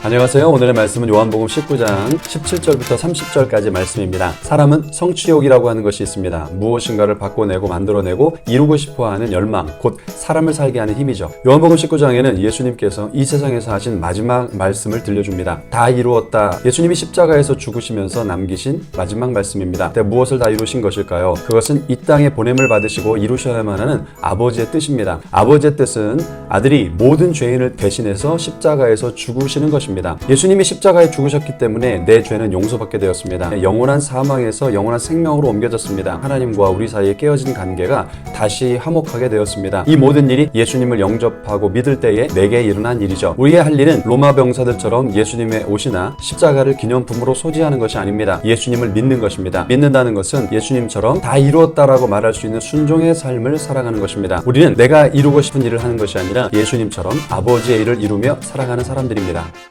안녕하세요. 오늘의 말씀은 요한복음 19장 17절부터 30절까지 말씀입니다. 사람은 성취욕이라고 하는 것이 있습니다. 무엇인가를 바꿔내고 만들어내고 이루고 싶어 하는 열망, 곧 사람을 살게 하는 힘이죠. 요한복음 19장에는 예수님께서 이 세상에서 하신 마지막 말씀을 들려줍니다. 다 이루었다. 예수님이 십자가에서 죽으시면서 남기신 마지막 말씀입니다. 그때 무엇을 다 이루신 것일까요? 그것은 이 땅에 보냄을 받으시고 이루셔야만 하는 아버지의 뜻입니다. 아버지의 뜻은 아들이 모든 죄인을 대신해서 십자가에서 죽으시는 것입니다. 예수님이 십자가에 죽으셨기 때문에 내 죄는 용서받게 되었습니다. 영원한 사망에서 영원한 생명으로 옮겨졌습니다. 하나님과 우리 사이에 깨어진 관계가 다시 화목하게 되었습니다. 이 모든 일이 예수님을 영접하고 믿을 때에 내게 일어난 일이죠. 우리의 할 일은 로마 병사들처럼 예수님의 옷이나 십자가를 기념품으로 소지하는 것이 아닙니다. 예수님을 믿는 것입니다. 믿는다는 것은 예수님처럼 다 이루었다라고 말할 수 있는 순종의 삶을 살아가는 것입니다. 우리는 내가 이루고 싶은 일을 하는 것이 아니라 예수님처럼 아버지의 일을 이루며 살아가는 사람들입니다.